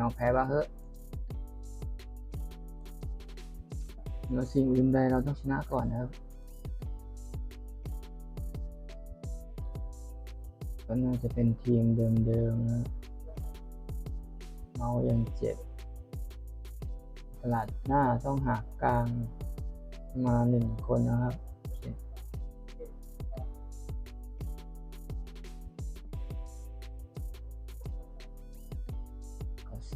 น้องแพ้บ้างเฮ้ยเราสิ่งอื่นใดเราต้องชนะก่อนนะครับก็น่าจะเป็นทีมเดิมๆนะเมายังเจ็บ ตลาดหน้าต้องหากกลางมาหนึ่งคนนะครับ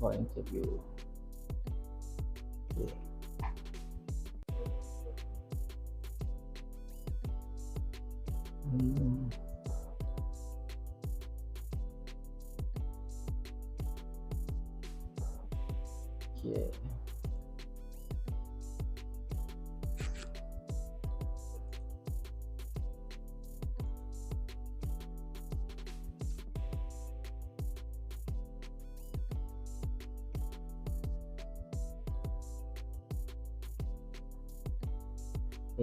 รอยังเจ็บ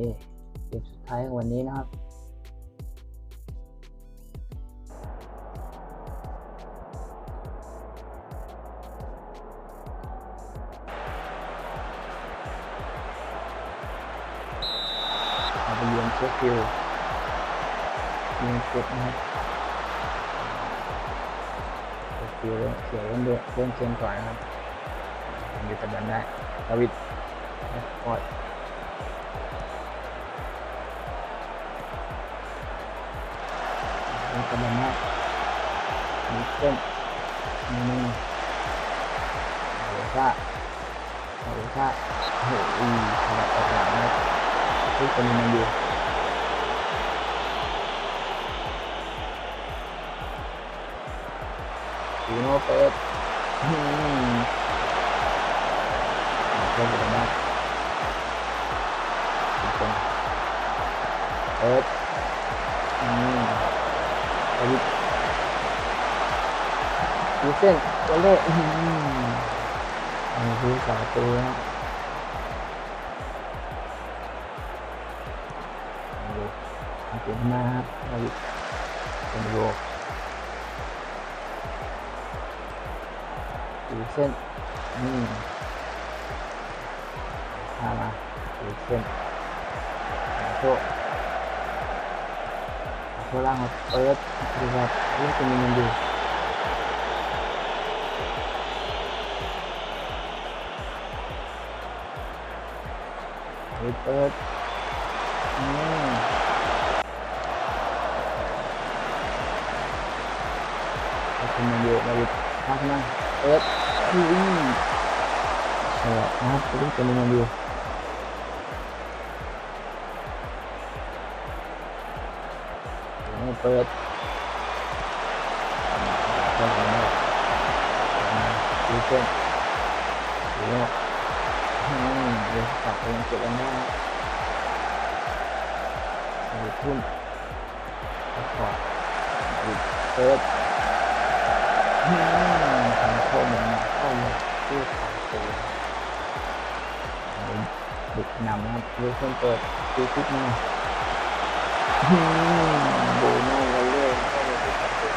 เคเคโอเคเกมสุดท้ายของวันนี้นะครับ เราไปเยือนเชฟฟิลด์ยูไนเต็ดนะครับเชฟฟิลด์เสียเล่นเดือดเล่นเกมก่อนนะครับยังอยู่ตะบันได้ดาวิดแอสพอร์ต กำลังมากมีเส้นมีมือเอาเลยค่ะเอาเลยค่ะโอ้โหขนาดออกหลังนะทุกคนมันอยู่ดูโน่เปิดอืมเพิ่มไปมากคนเปิด เส้นตัวเลขอืมอันนี้คือสาตัวนะเก่งมากครับดาวิดเป็นโยกดูเส้นอืมพามาดูเส้นโชคโคล่างเปิดดูครับเรื่องจะมีเงินดู เปิดเปิดอืมเอาคุณมาอยู่มาอยู่พักนะเปิดอุ้ยเออนะครับเรื่องจะมีเงินดูเปิดเส้นนี้ดูเส้นดูเนี่ยอืม เดี๋ยวกลับไปเก็บกันได้ดูทุ่มแล้วก็ดูเปิดอืมทางโค้งมันเข้ามาที่ทางโค้งบุกนำนะครับดูเส้นเปิดดูทิศมาอืมดูหน้าเราเรื่อยเข้ามาที่ทางโค้ง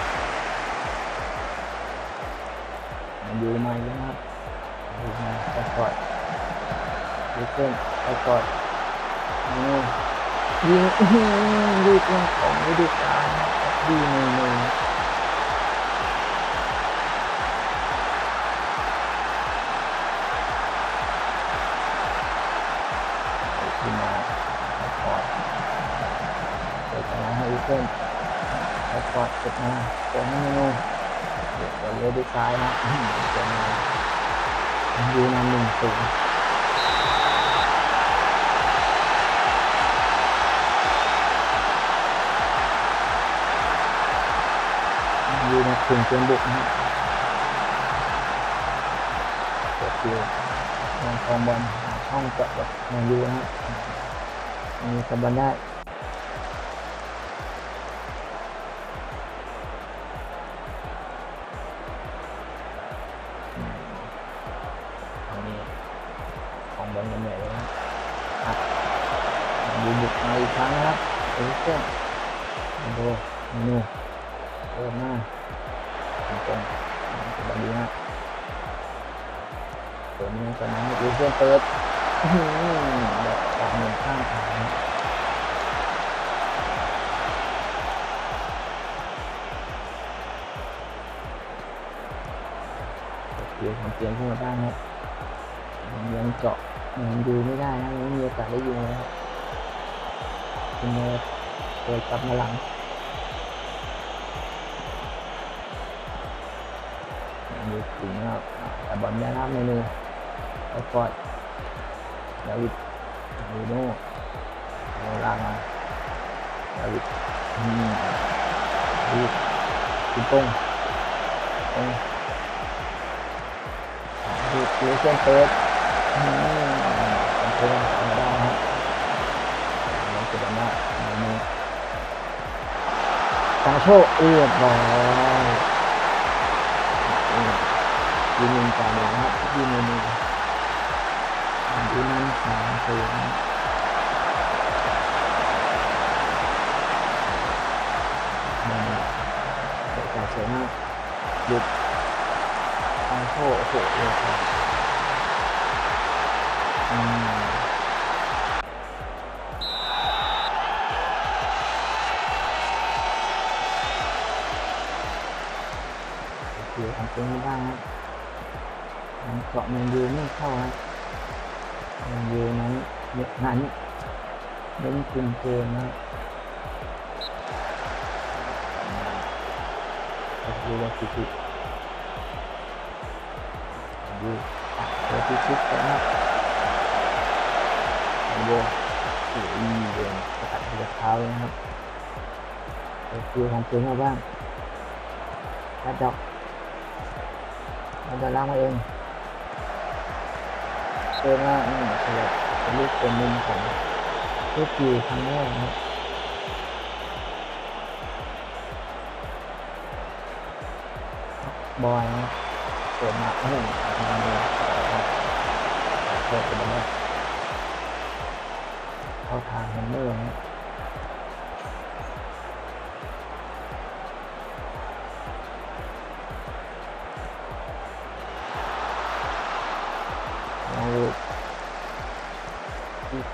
มันอยู่มาแล้วนะครับ ดูเส้นไปก่อนนี่ยิงอื้อหือดูตัวของฤดูกาลนะครับดีมือมือขึ้นมาไปก่อนเปิดมาให้ดูเส้นไปก่อนเปิดมาเปิดให้เมนูเดี๋ยวเราเลี้ยวด้วยซ้ายนะเจอมาดูนำหนึ่งศูนย์ ถึงเกมบุกนะฮะเกิดคิวมองคองบอลช่องกับแมนยูนะฮะมีกับบอลได้อืมอันนี้ของบอลกันใหญ่เลยนะอะแมนยูบุกมาอีกครั้งนะครับเอลิเซนดูเมนู เอลิเซนเปิดอื้ออแบบตามมุมข้างทางเกี่ยวของเกมขึ้นมาบ้างครับยังเจาะยังดูไม่ได้นะยังไม่มีโอกาสได้ยิงเลยครับคุณเนยเปิดกลับมาหลังยังดูถึงนะครับแต่บอลยานาเม นูแล้วก็ดาวิดดูโน่เอลามาดาวิดอืมดูคุณตรงตรงดูดูเส้นเปิดอืมเป็นเพื่อนธรรมดาครับน้องสุดามาในมือตาโชคเรียบร้อยอืมยืนยิงการหลังครับยืนในมือดูนั่น สามศูนย์มันเตะจ่ายสวยมากหยุดทางโชว์โอ้โหเลยครับอืมโอเคทำตัวนี้บ้างนะมันเกาะแมนยูไม่เข้าฮะแมน ยูนั้นเยอะนั้นเล่นคุมเกมนะดูว่าฟิสิกดูตัดตัวฟิสิกกันนะโยโอ้ยเดินสกัดที่เท้านะครับโอเคทำเกมมาบ้างกระดอกเราจะล้างมาเอง เชื่อว่าอืมสำหรับเป็นลูกเป็นมุมของลูกกีครั้งแรกนะครับบอยนะเกิดมาโอ้โหมันเลยเกิดเป็นแบบเข้าทางมันเมื่อนะ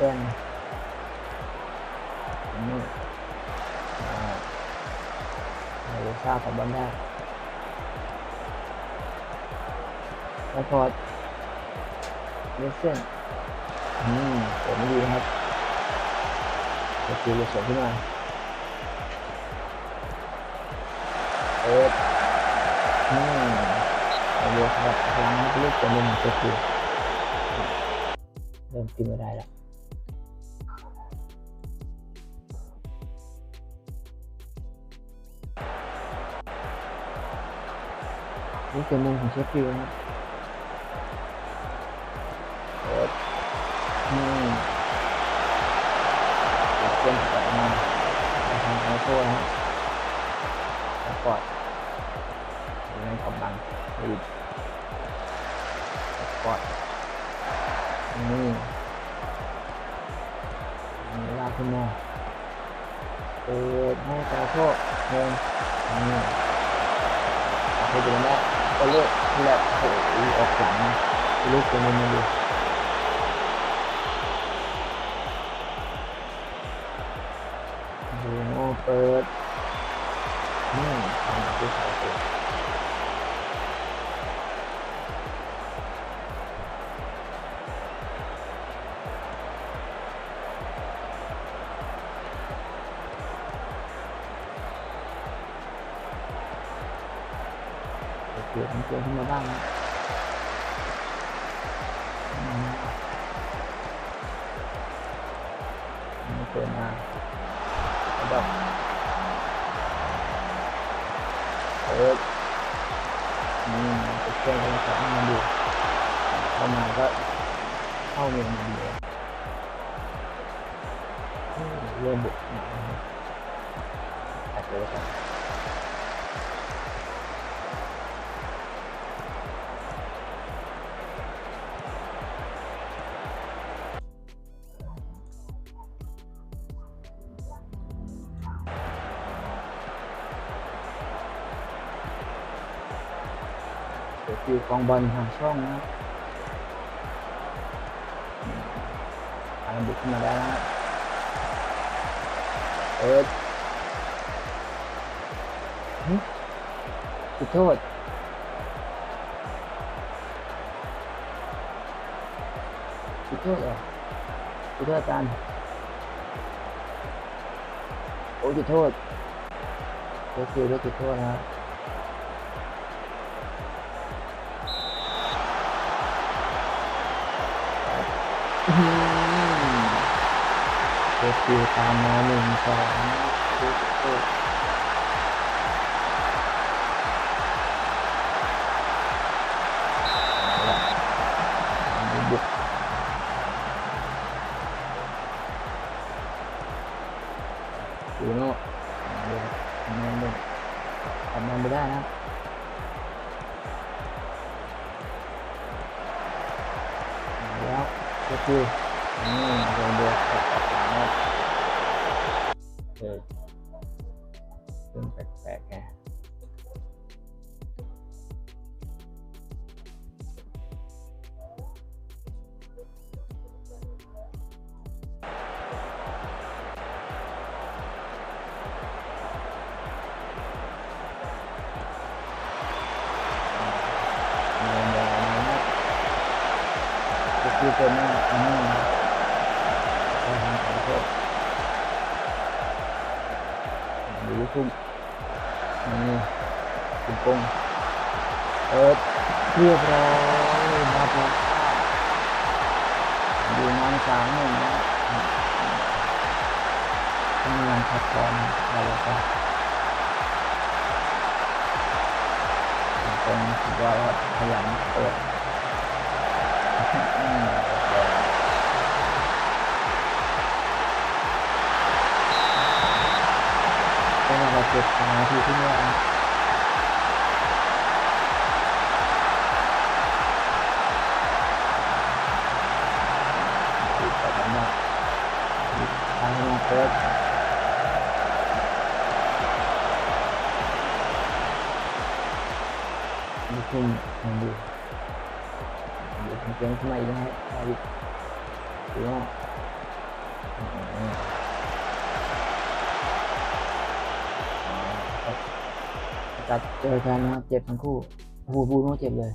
ที่เส้นนี่อ่าเราทราบกับบอลได้ แล้วพอเลสเส้นอืมเปิดไม่ดีครับจะคือจะสวนขึ้นมาเปิดอืมเอาเรือสำหรับพลังลูกตัวหนึ่งก็คือเริ่มกินไม่ได้แล้ว นี่คือมุมของเชฟฟิลด์นะครับเปิดอืมตัดเส้นตัดมาทางไอโซ่นะฮะแล้วกอดอยู่ในกำลังรีบแล้วกอดนี่มีลากขึ้นมาเปิดให้กระโชกเงินนี่ไปดูนะ ก็เลือกแหลกโอ้ยออกผมลูกเป็นมันดูดู มาบ้างนะอืมไม่เกินมาระดับเปิดนี่จะเชื่อมกันกับมันดูเข้ามาก็เข้าเมืองมาดีเลยอืมเริ่มบุกหนักนะครับตัดเลยครับ กองบอลทางช่องนะครับทางบุกขึ้นมาได้นะเอิร์ดจุดโทษจุดโทษเหรอจุดโทษอาจารย์โอ้จุดโทษเดี๋ยวคิวได้จุดโทษนะครับ คิวตามมาหนึ่งสองบุกดูโน่ทำงานหนึ่งทำงานไม่ได้นะแล้วเทคิวอืมโดนเดือดตกหลังครับ เจอเรื่องแปลกๆไง ทำงานพักผ่อนอะไรก็คุณปงถือว่าพยันเปิดอืมเป็นอะไรเก็บสมาธิที่นี่ ขึ้นลองดูดูเสียมขึ้นมาอีกนะครับดาวิดดูว่าจัดเจอกันนะครับเจ็บทั้งคู่โอ้โหบูโน่เจ็บเลย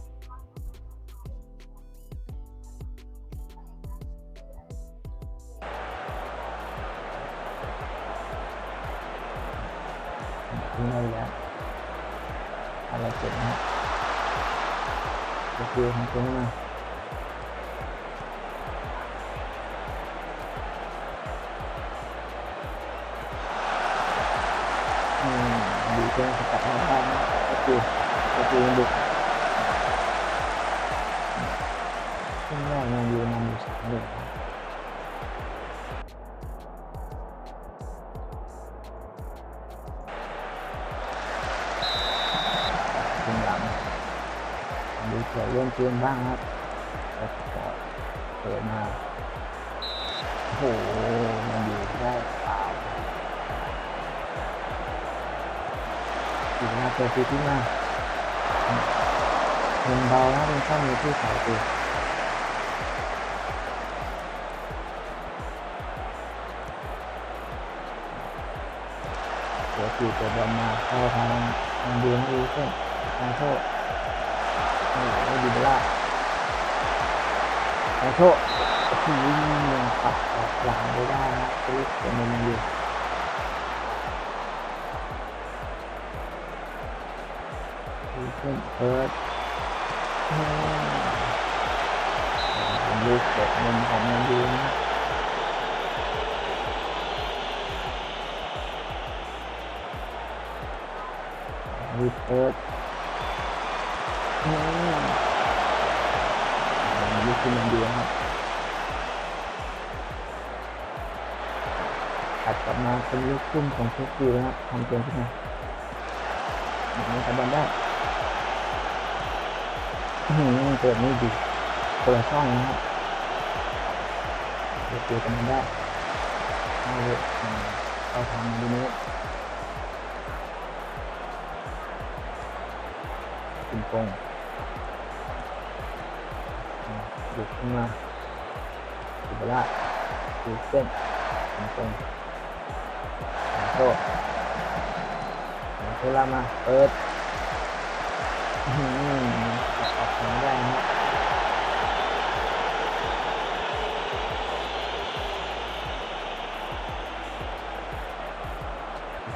ครึ่งหลังดูเกี่ยวเรื่องเกมบ้างครับแล้วก็เปิดมาโอ้โหมันอยู่ได้เปล่าอีกนะเปิดทีที่มาเงินเบานะเป็นข้อมือที่สายตัวเดี๋ยวตีตัวบอลมาเข้าทางทางดีนอีเส้น ทางโทษนี่ไม่ดีเบล่าทางโทษโอ้โหยังปัดออกหลังไม่ได้นะตัวตัวมันอยู่ดีขึ้นเปิดอืมเป็นลูกเด็กมุมของมันดีนะรีบเปิด ลูกขึ้นมาดีครับตัดกลับมาเป็นลูกคุ้มของเชฟฟิลด์นะครับทำเกมขึ้นมาอย่างนี้ทำบอลได้หือเปิดไม่ดีคนละช่องนะครับเปิด์ทำมันได้เอาเลยอืมเข้าทางดีนี้คุณกง มาสุบละดูเส้นคุณกงโตโซลามา เปิดออหือออกทางได้นะ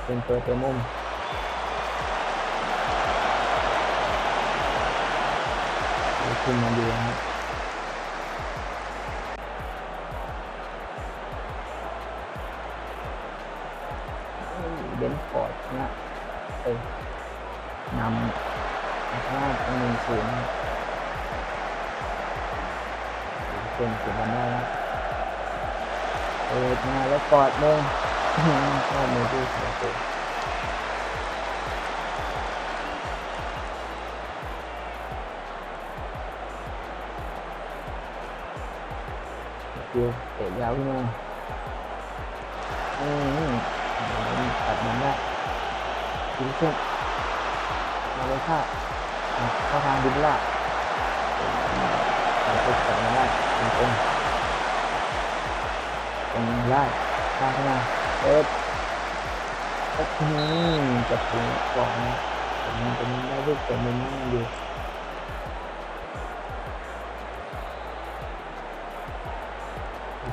เป็นเปิดเตะมุมดูขึ้นมาดีนะครับ นะเอ้ยนำชนะเป็นหนึ่งศูนย์ครับเก่งเก็บอลได้แล้วเปิดมาแล้วกอดเลยอื้อหือเข้ามือที่เสียตัวคิวเตะยาวขึ้นมาอืมตัดมันได้ ดินเส้นมาเลยค่ะเข้าทางดินล่าตัดไปตัดมาได้ตรงตรงตรงได้ข้างเข้ามาเปิดก็อืมจะถึงก่อนนะแต่มันเป็นได้ลูกแต่มันนั่งอยู่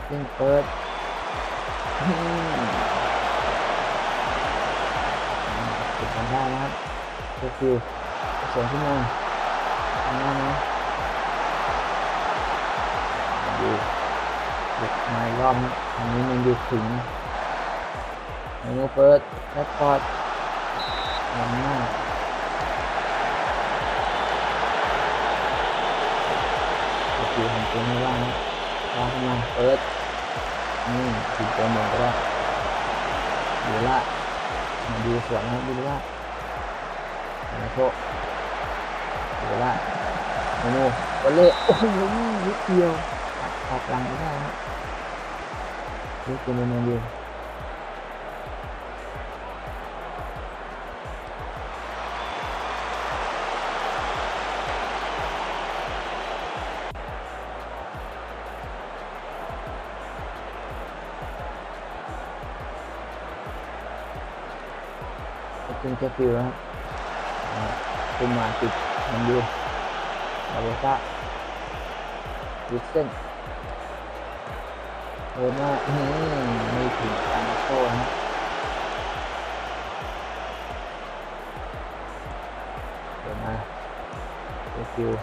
ขึ้นเปิด ได้นะครับเช็คคิวเสียงขึ้นมาทำหน้านะดูหยุดมาอีกรอบนะอันนี้มันดูถึงเมนูเปิดแคปพอร์ตนำหน้าเช็คคิวทำตัวไม่ว่างนะวางขึ้นมาเปิดนี่ถึงตัวหมดก็ได้ดีละมาดูสวนนะดูว่า มาโชคดูว่าโมโนวอลเล่โอ้โหนิดเดียวตัดขอบหลังไม่ได้นะนี่คือโมโนเดียวขึ้นเชฟฟิลด์นะครับ อ่าขึ้นมาติดมันอยู่บาเบซ่าวิสเซนโดนว่าอื้อหือไม่ถึงการโต้นะเดินมาเชฟฟิลด์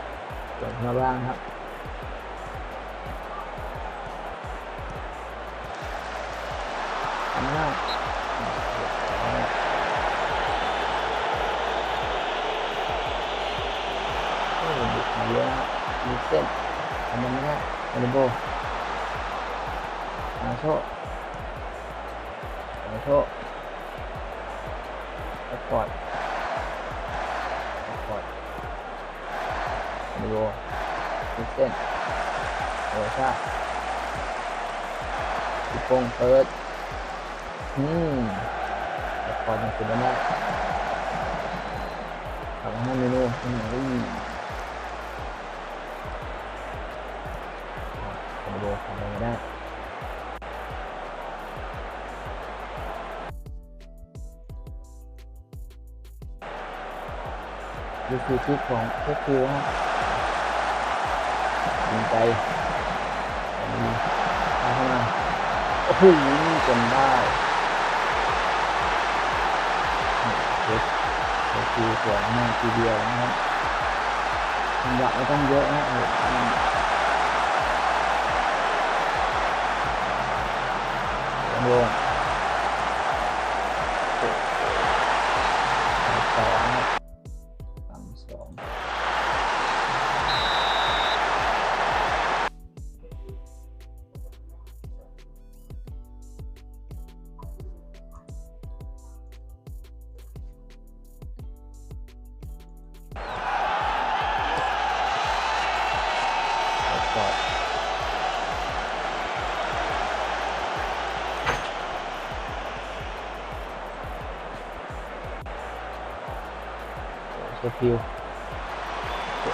เดินมาบ้างครับทำหน้าอ่ เยอะนะครับมีเส้นทำมันไม่ได้มาริโบมาโชมาโชสปอร์ตสปอร์ตมาริโบมีเส้นโอชาอีโปงเปิดอืมสปอร์ตมันคือมันได้ทำให้เมนูอืมอุ้ ดูฟรีคิกของเทคคิวฮะยิงไกลแต่มีพาเข้ามาโอ้โหจนได้เทคเทคคิวสวยมากทีเดียวนะครับจังหวะไม่ต้องเยอะนะโอ้โหรวมสองสามสอง ตัว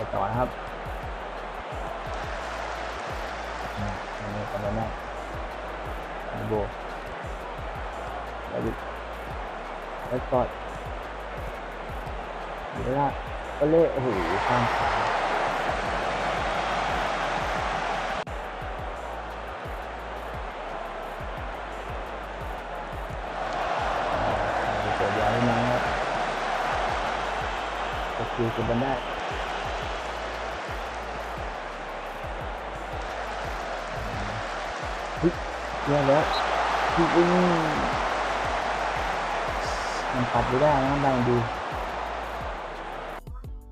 ไปต่อนะครับอันนี้กันแล้วนะโบแล้วดิแล้วกอดอยู่ด้านล่างก็เล่โอ้โหข้ามขาเกิดยาวขึ้นมาครับก็คือจุดบันได้ เรียบแล้วพี่วิ่งมันปัดไม่ได้นะบางดี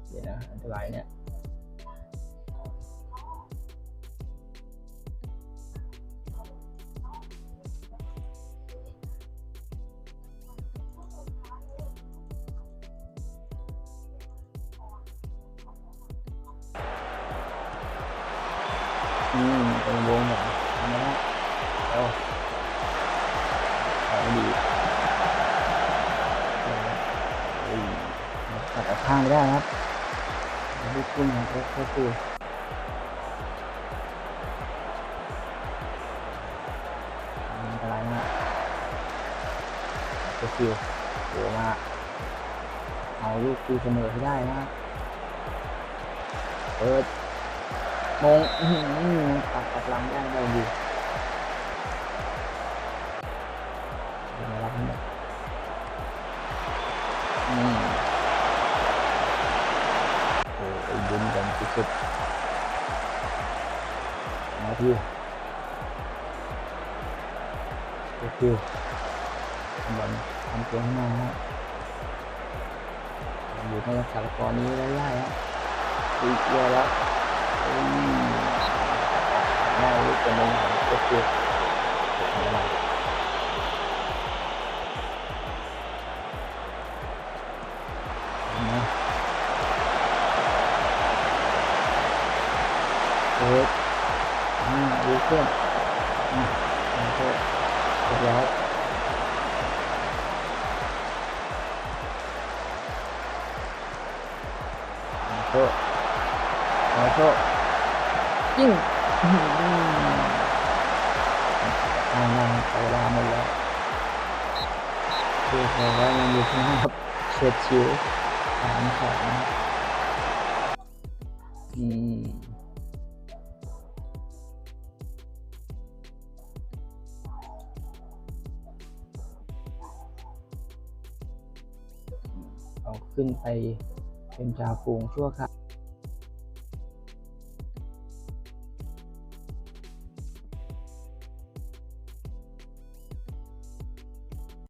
เดี๋ยวนะอันตรายเนี่ยอืมเป็นวงแบบทำไมนะ อาไม่ดีตัดออกข้างไม่ได้นะครับลูกกุ้งของเขาเขาคืออันตรายมากตัวฟิวโหมา เอาลูกฟิวเสมอให้ได้นะเปิดมงตัดตัดหลังได้ได้ดี เรียบร้อยโอเคโอเคจิ้งอื้อหืออ่า ขึ้นไปเป็นจ่าฝูงชั่วคราว